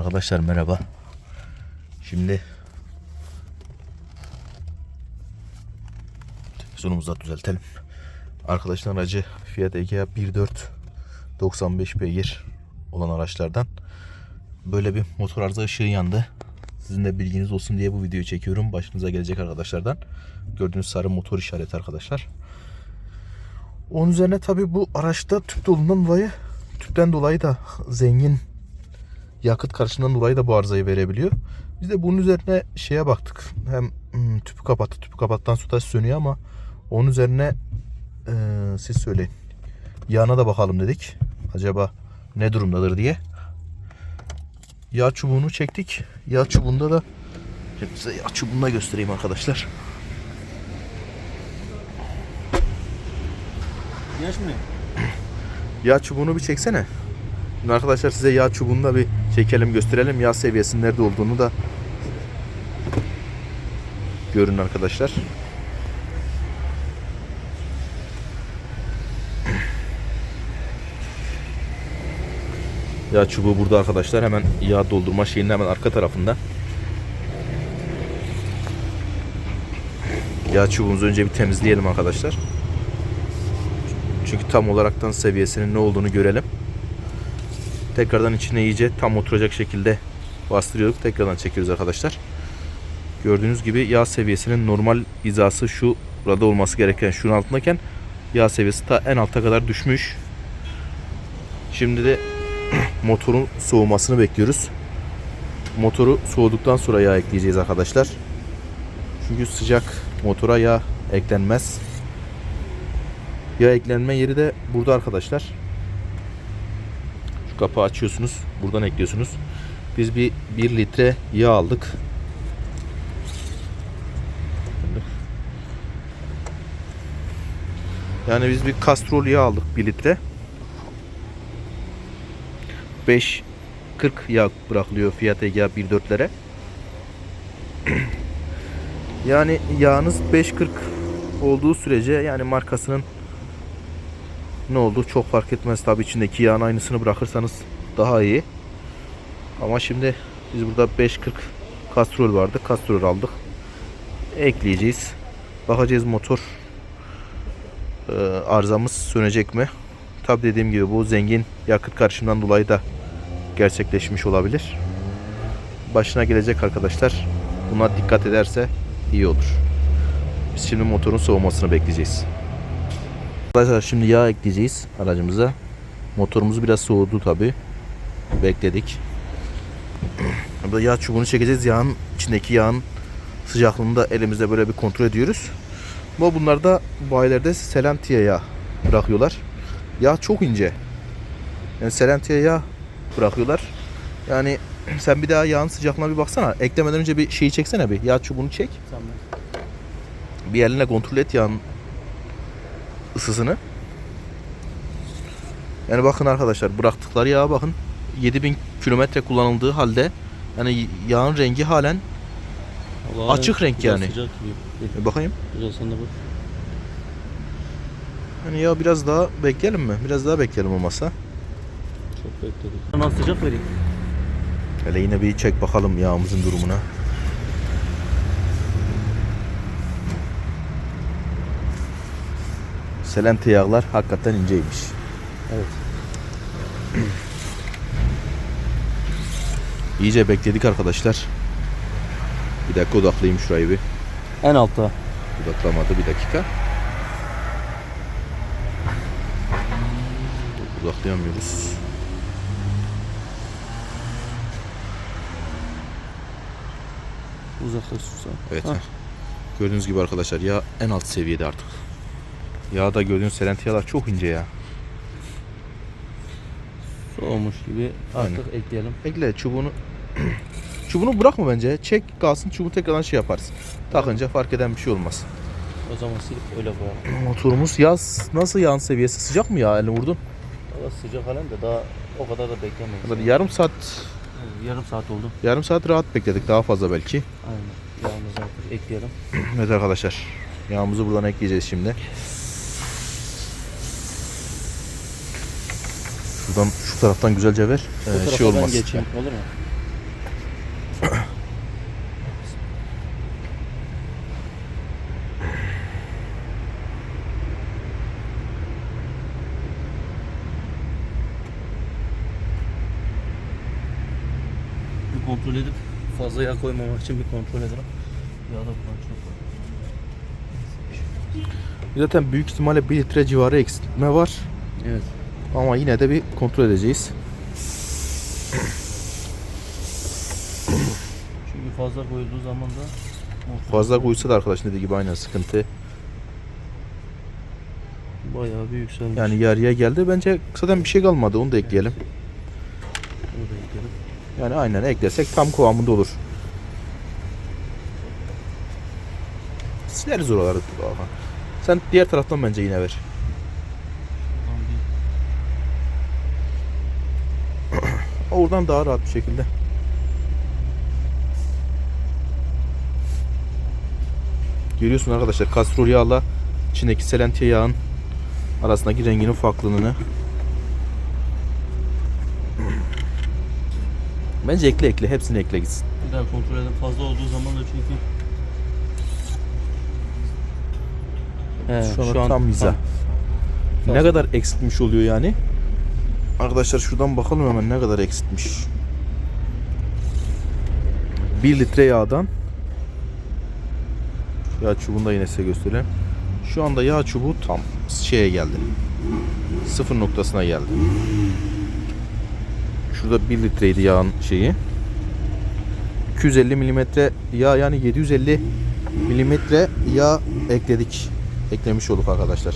Arkadaşlar merhaba. Şimdi televizyonumuzu da düzeltelim. Arkadaşlar aracı Fiat Egea 1.4 95 beygir olan araçlardan böyle bir motor arıza ışığı yandı. Sizin de bilginiz olsun diye bu videoyu çekiyorum. Başınıza gelecek arkadaşlardan. Gördüğünüz sarı motor işareti arkadaşlar. Onun üzerine tabi bu araçta tüp dolundan dolayı tüpten dolayı da zengin yakıt karışımından dolayı da bu arızayı verebiliyor. Biz de bunun üzerine şeye baktık. Hem hmm, tüpü kapattı. Tüpü kapattan sonra sönüyor ama onun üzerine eee, siz söyleyin. Yağına da bakalım dedik. Acaba ne durumdadır diye. Yağ çubuğunu çektik. Yağ çubuğunda da Şimdi size yağ çubuğunu da göstereyim arkadaşlar. Yaş mı? Yağ çubuğunu bir çeksene. Şimdi arkadaşlar size yağ çubuğunu da bir çekelim gösterelim. Yağ seviyesinin nerede olduğunu da görün arkadaşlar. Yağ çubuğu burada arkadaşlar. Hemen yağ doldurma şeyinin hemen arka tarafında. Yağ çubuğumuzu önce bir temizleyelim arkadaşlar. Çünkü tam olaraktan seviyesinin ne olduğunu görelim. Tekrardan içine iyice tam oturacak şekilde bastırıyorduk. Tekrardan çekiyoruz arkadaşlar. Gördüğünüz gibi yağ seviyesinin normal hizası şu burada olması gereken şunun altındayken yağ seviyesi ta en alta kadar düşmüş. Şimdi de motorun soğumasını bekliyoruz. Motoru soğuduktan sonra yağ ekleyeceğiz arkadaşlar. Çünkü sıcak motora yağ eklenmez. Yağ eklenme yeri de burada arkadaşlar. Kapağı açıyorsunuz. Buradan ekliyorsunuz. Biz bir 1 litre yağ aldık. Yani biz bir kastrol yağ aldık 1 litre. 5 40 yağ bırakılıyor Fiat Egea 1.4'lere. Yani yağınız 5.40 olduğu sürece yani markasının ne oldu çok fark etmez tabi içindeki yağın aynısını bırakırsanız daha iyi. Ama şimdi biz burada 5.40 kastrol vardı. Kastrol aldık. Ekleyeceğiz. Bakacağız motor e, arızamız sönecek mi? Tabi dediğim gibi bu zengin yakıt karışımından dolayı da gerçekleşmiş olabilir. Başına gelecek arkadaşlar. Buna dikkat ederse iyi olur. Biz şimdi motorun soğumasını bekleyeceğiz. Arkadaşlar şimdi yağ ekleyeceğiz aracımıza. Motorumuz biraz soğudu tabi. Bekledik. Burada yağ çubuğunu çekeceğiz. Yağın içindeki yağın sıcaklığını da elimizde böyle bir kontrol ediyoruz. Bu bunlar da bayilerde Selentia yağ bırakıyorlar. Yağ çok ince. Yani Selentia yağ bırakıyorlar. Yani sen bir daha yağın sıcaklığına bir baksana. Eklemeden önce bir şeyi çeksene bir. Yağ çubuğunu çek. Tamam. Bir eline kontrol et yağın ısısını. Yani bakın arkadaşlar bıraktıkları yağa bakın. 7000 kilometre kullanıldığı halde yani yağın rengi halen Vallahi Açık renk yani. Sıcak gibi. E, bakayım. Güzel sen de bak. Yani ya biraz daha bekleyelim mi? Biraz daha bekleyelim olmasa. Çok bekledik. Hemen sıcak vereyim. Hele yine bir çek bakalım yağımızın durumuna. Selente yağlar hakikaten inceymiş. Evet. İyice bekledik arkadaşlar. Bir dakika odaklayayım şurayı bir. En altta. Odaklamadı bir dakika. Odaklayamıyoruz. Uzaklaşırsan. Evet. Hah. Gördüğünüz gibi arkadaşlar yağ en alt seviyede artık. Yağda gördüğünüz selenti yağlar çok ince ya. Soğumuş gibi. Aynen. Artık ekleyelim. Ekle çubuğunu. çubuğunu bırakma bence. Çek kalsın çubuğu tekrardan şey yaparız. Takınca fark eden bir şey olmaz. O zaman silip öyle koyalım. Motorumuz yaz. Nasıl yağın seviyesi? Sıcak mı ya? Elini vurdun. Valla sıcak halen de daha o kadar da beklemeyiz. Böyle yarım saat Yarım saat oldu. yarım saat rahat bekledik. Daha fazla belki. Aynen. Yağımızı ekleyelim. Evet arkadaşlar. Yağımızı buradan ekleyeceğiz şimdi. Şuradan şu taraftan güzelce ver. Ee, şey olmaz. geçeyim olur mu? bir kontrol edip fazla yağ koymamak için bir kontrol edelim. Yağ da buradan çok var. Zaten büyük ihtimalle 1 litre civarı eksiltme var. Evet. Ama yine de bir kontrol edeceğiz. Çünkü fazla koyulduğu zaman da Fazla koysa da arkadaş dediği gibi aynen sıkıntı. bayağı bir yükselmiş. Yani yarıya geldi. Bence zaten bir şey kalmadı. Onu da ekleyelim. Bunu da ekleyelim. Yani aynen eklesek tam kıvamında olur. Sileriz oraları. Sen diğer taraftan bence yine ver. Buradan bir Oradan daha rahat bir şekilde. Görüyorsun arkadaşlar kastrol yağla içindeki selentiye yağın arasındaki renginin farklılığını. Bence ekle ekle hepsini ekle gitsin. Bir daha kontrol edin. Fazla olduğu zaman da çünkü He, Şu an tam hizam. Ne kadar eksiltmiş oluyor yani? Arkadaşlar şuradan bakalım hemen ne kadar eksiltmiş. 1 litre yağdan yağ çubuğunu da yine size göstereyim. Şu anda yağ çubuğu tam şeye geldi. Sıfır noktasına geldi. Şurada 1 litreydi yağın şeyi. 250 milimetre yağ yani 750 milimetre yağ ekledik. Eklemiş olduk arkadaşlar.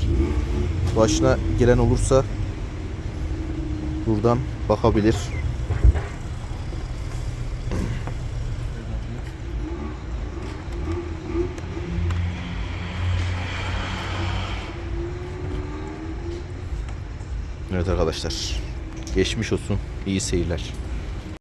Başına gelen olursa buradan bakabilir. Evet arkadaşlar. Geçmiş olsun. İyi seyirler.